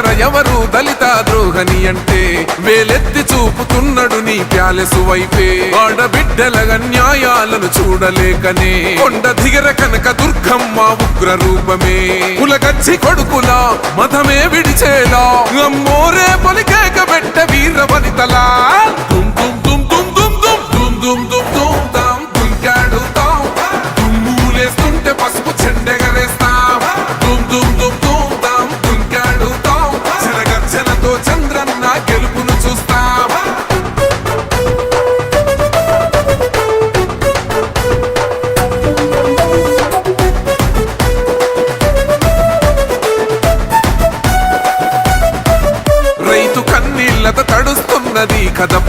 అంబేద్కర్ ఎవరు దళిత ద్రోహని అంటే? వేలెత్తి చూపుతున్నాడు నీ ప్యాలెసు వైపే. ఆడబిడ్డల న్యాయాలను చూడలేకనే. కొండ దిగర కనక దుర్గమ్మ ఉగ్ర రూపమే కులగచ్చి కొడుకులా మతమే విడిచేలా. అమ్మోరే పలికేక పెట్ట వీర వనితలా.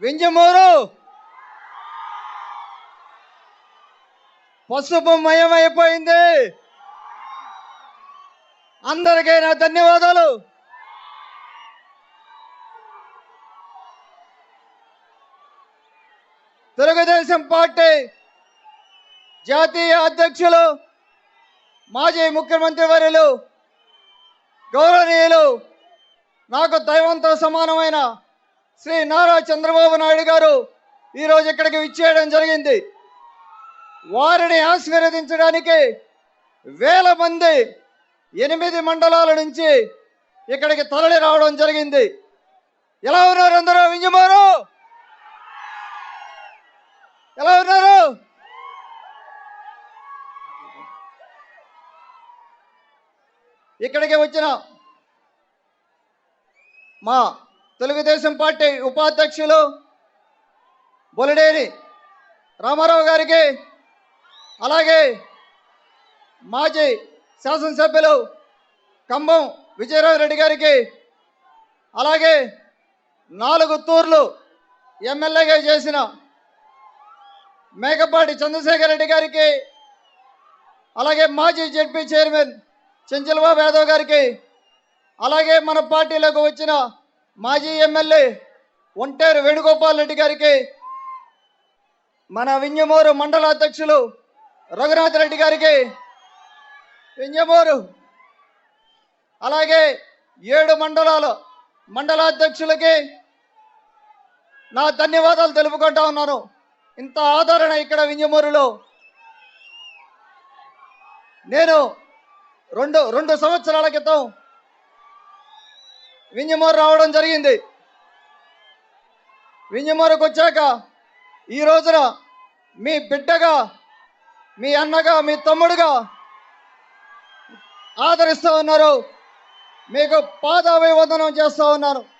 వింజమూరు. పసుపు మయమైపోయింది. అందరికైనా ధన్యవాదాలు. తెలుగుదేశం పార్టీ జాతీయ అధ్యక్షులు మాజీ ముఖ్యమంత్రి వర్యులు గౌరవనీయులు నాకు దైవంతో సమానమైన శ్రీ నారా చంద్రబాబు నాయుడు గారు ఈరోజు ఇక్కడికి విచ్చేయడం జరిగింది. వారిని ఆశీర్వదించడానికి వేల మంది ఎనిమిది మండలాల నుంచి ఇక్కడికి తరలి రావడం జరిగింది. ఎలా ఉన్నారు అందరూ? వింజమారు? ఎలా ఉన్నారు? ఇక్కడికి వచ్చిన మా తెలుగుదేశం పార్టీ ఉపాధ్యక్షులు బొలిడేని రామారావు గారికి అలాగే మాజీ శాసనసభ్యులు కంభం విజయరావు రెడ్డి గారికి అలాగే నాలుగు తూర్లు ఎమ్మెల్యేగా చేసిన మేకపాటి చంద్రశేఖర్ రెడ్డి గారికి అలాగే మాజీ జెడ్పీ చైర్మన్ చెంచల్బాబు యాదవ్ గారికి అలాగే మన పార్టీలోకి వచ్చిన మాజీ ఎమ్మెల్యే ఒంటేరు వేణుగోపాల్ రెడ్డి గారికి మన వింజమూరు మండల అధ్యక్షులు రఘునాథ్ రెడ్డి గారికి వింజమూరు అలాగే ఏడు మండలాలు మండలాధ్యక్షులకి నా ధన్యవాదాలు తెలుపుకుంటా ఉన్నాను. ఇంత ఆదరణ ఇక్కడ వింజమూరులో. నేను రెండు రెండు సంవత్సరాల క్రితం వింజమూరు రావడం జరిగింది. వింజమూరుకు వచ్చాక ఈ రోజున మీ బిడ్డగా మీ అన్నగా మీ తమ్ముడుగా ఆదరిస్తూ ఉన్నారు. మీకు పాదాభివందనం చేస్తూ ఉన్నాను.